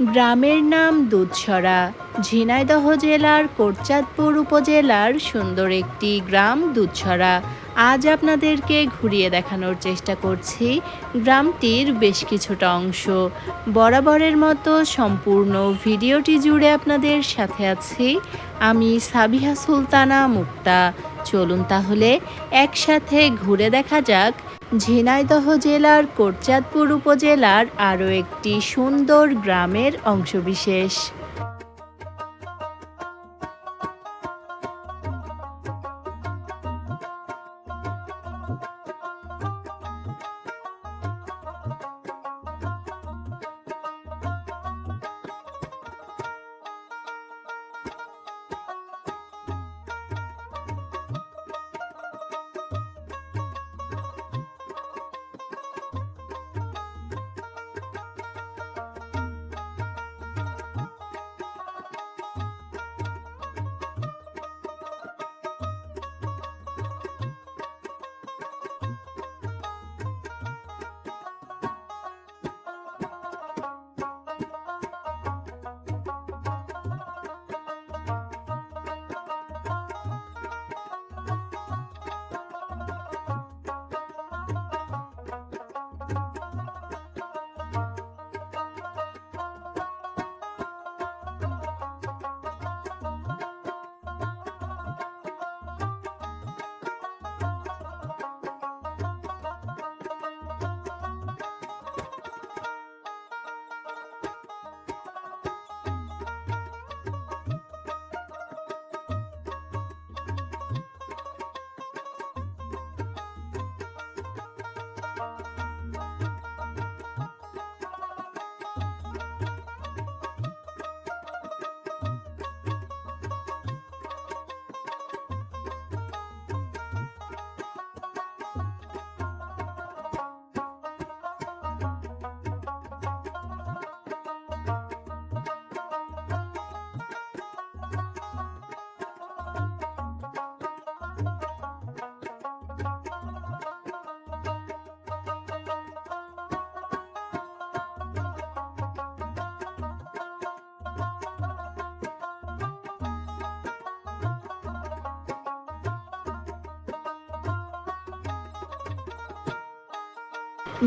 গ্রামের নাম দুধছড়া, ঝিনাইদহ জেলার কোটচাঁদপুর উপজেলার সুন্দর একটি গ্রাম দুধছড়া। আজ আপনাদেরকে ঘুরিয়ে দেখানোর চেষ্টা করছি গ্রামটির বেশ কিছুটা অংশ। বরাবরের মতো সম্পূর্ণ ভিডিওটি জুড়ে আপনাদের সাথে আছি। আমি সাবিহা সুলতানা মুক্তা চলুন তাহলে একসাথে ঘুরে দেখা যাক ঝিনাইদহ জেলার কোটচাঁদপুর উপজেলার আরও একটি সুন্দর গ্রামের অংশবিশেষ।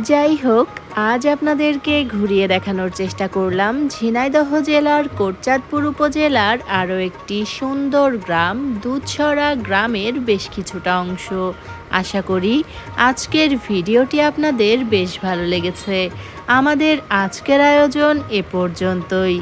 যাই হোক, আজ আপনাদেরকে ঘুরিয়ে দেখানোর চেষ্টা করলাম ঝিনাইদহ জেলার কোটচাঁদপুর উপজেলার আরও একটি সুন্দর গ্রাম, দুধছড়া গ্রামের বেশ কিছুটা অংশ। আশা করি আজকের ভিডিওটি আপনাদের বেশ ভালো লেগেছে। আমাদের আজকের আয়োজন এ পর্যন্তই।